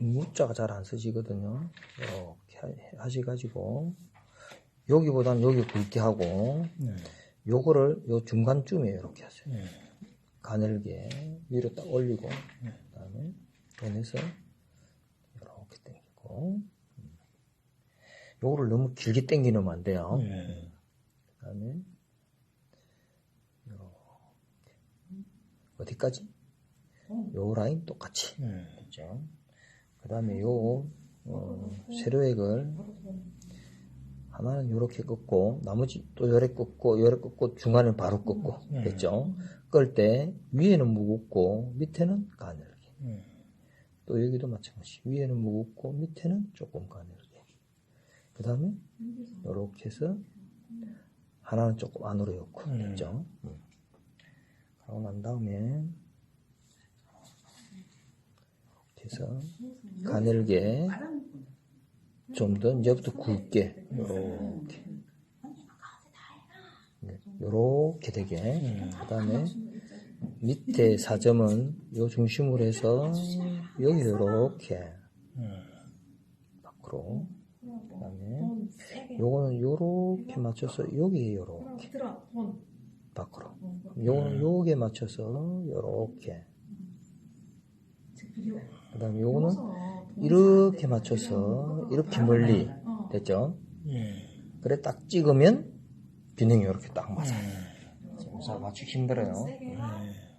무자가 잘 안 쓰지거든요. 이렇게 하- 하셔가지고 여기보다는 여기 굵게 하고 네. 요거를 요 중간쯤에 이렇게 하세요. 네. 가늘게 위로 딱 올리고 그다음에 빼내서 이렇게 당기고 음. 요거를 너무 길게 당기면 안 돼요. 네. 그다음에 이렇게 어디까지? 요 라인 똑같이 네. 그죠? 그 다음에 요 어, 세로액을 하나는 요렇게 꺾고 나머지 또 요래 꺾고 요래 꺾고 중간에 바로 꺾고 네. 됐죠? 끌 때 위에는 무겁고 밑에는 가늘게 네. 또 여기도 마찬가지 위에는 무겁고 밑에는 조금 가늘게 그 다음에 요렇게 해서 하나는 조금 안으로 엮고 음. 됐죠? 음. 그러고 난 다음에 이렇게 해서 가늘게 좀 더 이제부터 굵게. 요렇게. 네, 요렇게 되게. 그 다음에 밑에 사점은 요 중심으로 해서 여기 요렇게. 네. 밖으로. 그 다음에 요거는 요렇게 맞춰서 여기 요렇게. 밖으로. 요거는 요게 맞춰서 요렇게 그 다음에 요거는 이렇게 맞춰서 이렇게 멀리 됐죠? 네. 그래 딱 찍으면 균형이 이렇게 딱 맞아요. 그래서 맞추기 힘들어요. 네.